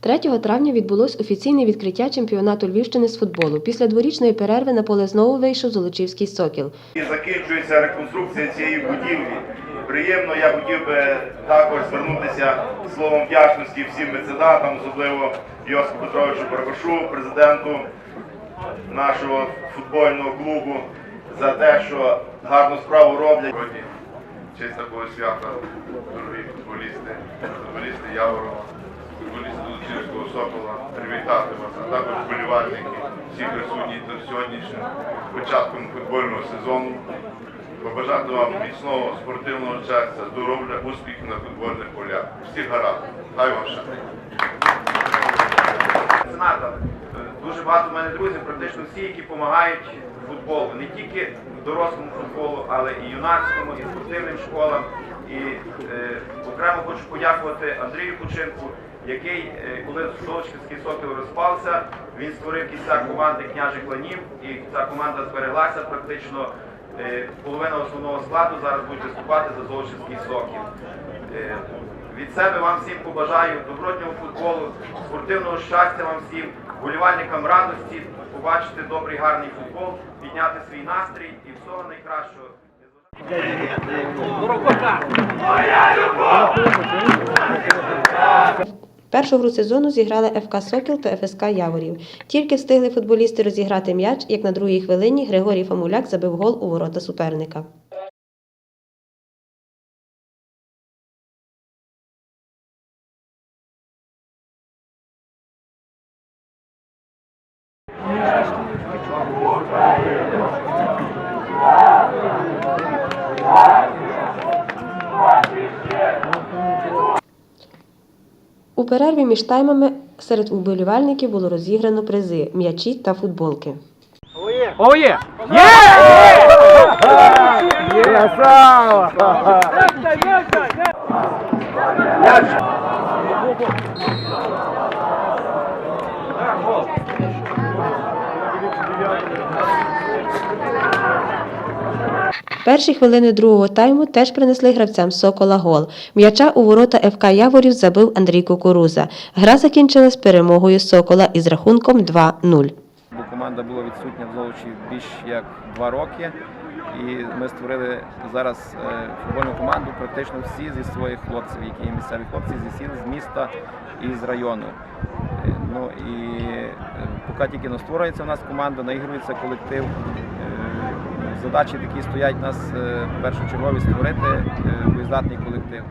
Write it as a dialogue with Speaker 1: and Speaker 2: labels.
Speaker 1: 3 травня відбулось офіційне відкриття чемпіонату Львівщини з футболу. Після дворічної перерви на поле знову вийшов Золочівський сокіл.
Speaker 2: І закінчується реконструкція цієї будівлі. Приємно, я хотів би також звернутися словом вдячності всім меценатам, особливо Йосипу Петровичу Барбашу, президенту нашого футбольного клубу, за те, що гарну справу роблять.
Speaker 3: Сьогодні честь такого свята, дорогі футболісти, футболісти Лучівського Сокола, привітати вас, а також вболівальники, всі присутні до сьогоднішнім початком футбольного сезону. Побажати вам міцного спортивного щастя, здоров'я, успіхів на футбольних полях. Всіх гаразд. Хай вам
Speaker 2: меценатам. Дуже багато в мене друзів, практично всі, які допомагають футболу, не тільки дорослому футболу, але і юнацькому, і спортивним школам. І е, окремо хочу подякувати Андрію Кученку, який, е, коли Золочівський сокіл розпався, він створив кістяк команди княжих ланів, і ця команда збереглася практично. Е, половина основного складу зараз буде виступати за Золочівський сокіл. Е, від себе вам всім побажаю добротнього футболу, спортивного щастя вам всім, вболівальникам радості, побачити добрий гарний футбол, підняти свій настрій і всього найкращого.
Speaker 1: Першу гру сезону зіграли ФК Сокіл та ФСК Яворів. Тільки встигли футболісти розіграти м'яч, як на другій хвилині Григорій Фамуляк забив гол у ворота суперника. У перерві між таймами серед уболівальників було розіграно призи, м'ячі та футболки.
Speaker 4: О, є! Є! Красава!
Speaker 1: Перші хвилини другого тайму теж принесли гравцям Сокола гол. М'яча у ворота ФК Яворів забив Андрій Кукуруза. Гра закінчилась перемогою Сокола із рахунком 2-0.
Speaker 5: бо команда була відсутня в Золочі більш як два роки. І ми створили зараз е, футбольну команду практично всі зі своїх хлопців, які є місцеві хлопці зі сіл, з міста і з району. Ну і е, поки тільки не створюється в нас команда, наігрується колектив. Е, Задачі такі стоять нас е, першочергові створити боєздатний колектив.